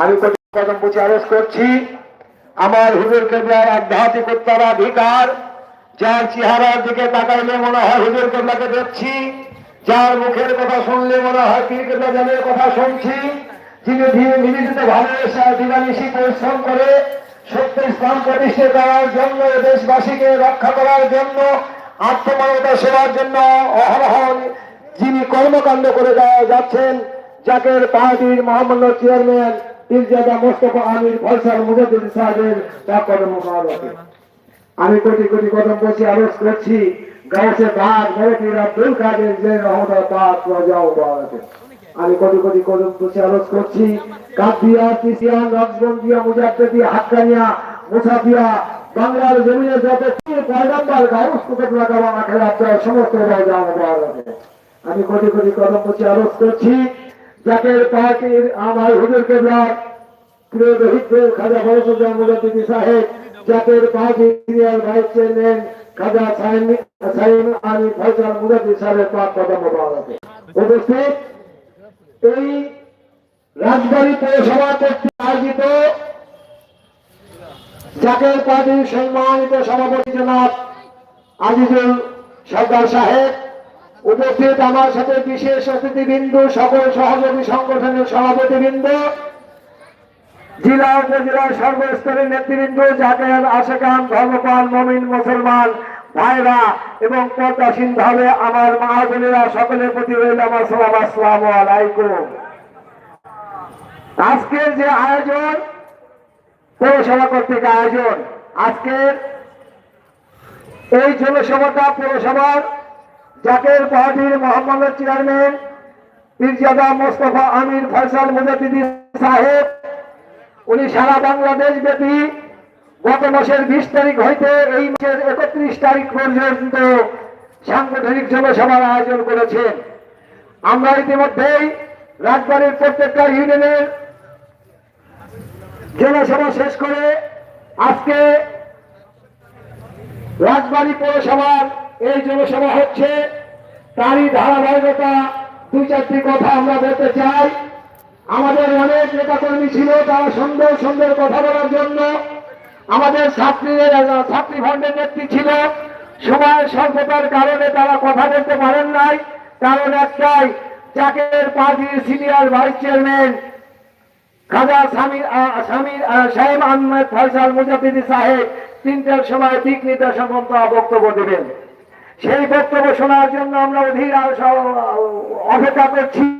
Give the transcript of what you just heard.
আমি কদম পুছে আরজ করছি, আমার হুজুর কেবলার আধ্যাত্মিক উত্তরাধিকার, যার চেহারার দিকে তাকাইলে মনে হয় হুজুর কেবলাকে দেখছি, যার মুখের কথা শুনলে মনে হয় পীর জানের কথা শুনছি, যিনি ধীরে নিবেদিত ভালোবাসা দিবানিশি পরিশ্রম করে সত্য ইসলাম প্রতিষ্ঠা করার জন্য, দেশবাসীকে রক্ষা করার জন্য, আত্মমানবতা সেবার জন্য অহরহ যিনি কর্মকাণ্ড করে যাচ্ছেন জাকের পাহাড়ির মহামান্য চেয়ারম্যান ইরজাদা মোস্তফা আমির ফয়সাল মুজাদুল সাহেবের কদম আমি কোটি কোটি কদম বসে আরজ করছি যে। আমি কোটি কোটি কদম বসে আরজ করছি কাপিয়া কিসিয়ান রজবন্দিয়া মুজাদ্দিয়া হাক্কানিয়া মুসাফিয়া বাংলার জমিনে যত পয়গম্বর, গাউস কুতুব লাগাবা আখের আপনার সমস্ত রাজা। আমি কোটি কোটি কদম বসে আরজ করছি জাকের পাহাড়ির আমার হুজুর কেবলার প্রিয় রোহিত খাজা ফরসুদ্দান মুজাদ্দিদি সাহেব পাহাড়ি সিনিয়র ভাইস চেয়ারম্যান জাকের পার্টির সম্মানিত সভাপতি জনাব আজিজুল সর্দার সাহেব উপস্থিত আমার সাথে বিশেষ অতিথিবৃন্দ, সকল সহযোগী সংগঠনের সভাপতিবৃন্দ, জেলা উপজেলার সর্বস্তরের নেতৃবৃন্দ জাকের আশেকান ধর্মপাল মমিন, মুসলমান, ভাইরা এবং পর্দাসীন ভাবে আমার মা বোনেরা সকলের প্রতি রইল আমার সালাম, আসসালাম আলাইকুম। আজকের যে আয়োজন, পৌরসভা কর্তৃক আয়োজন, আজকের এই জনসভাটা পৌরসভার জাকের পাহাড়ির মোহাম্মদ চেয়ারম্যান পীরজাদা মোস্তফা আমির ফয়সাল মুজাদ্দিদি সাহেব, উনি সারা বাংলাদেশ ব্যাপী গত মাসের বিশ তারিখ হইতে এই মাসের একত্রিশ তারিখ পর্যন্ত সাংগঠনিক জনসভার আয়োজন করেছেন। আমরা ইতিমধ্যেই রাজবাড়ির প্রত্যেকটা ইউনিয়নের জনসভা শেষ করে আজকে রাজবাড়ী পৌরসভার এই জনসভা হচ্ছে তারই ধারাবাহিকতা। দুই, চারটি কথা আমরা বলতে চাই। আমাদের অনেক নেতাকর্মী ছিল, তারা সুন্দর সুন্দর কথা বলার জন্য। আমাদের ছাত্রীদের ছাত্রী ফন্ডের নেত্রী ছিল। সময় স্বল্পতার কারণে তারা কথা বলতে পারেন নাই। কারণ একটাই, চাকের পার্টির সিনিয়র ভাইস চেয়ারম্যান খাজা স্বামীর স্বামীর সাহেব আহমেদ ফয়সাল মুজাফিদি সাহেব তিনটার সময় দিক নির্দেশন বক্তব্য দেবেন। সেই বক্তব্য শোনার জন্য আমরা অধীর অপেক্ষা করছি।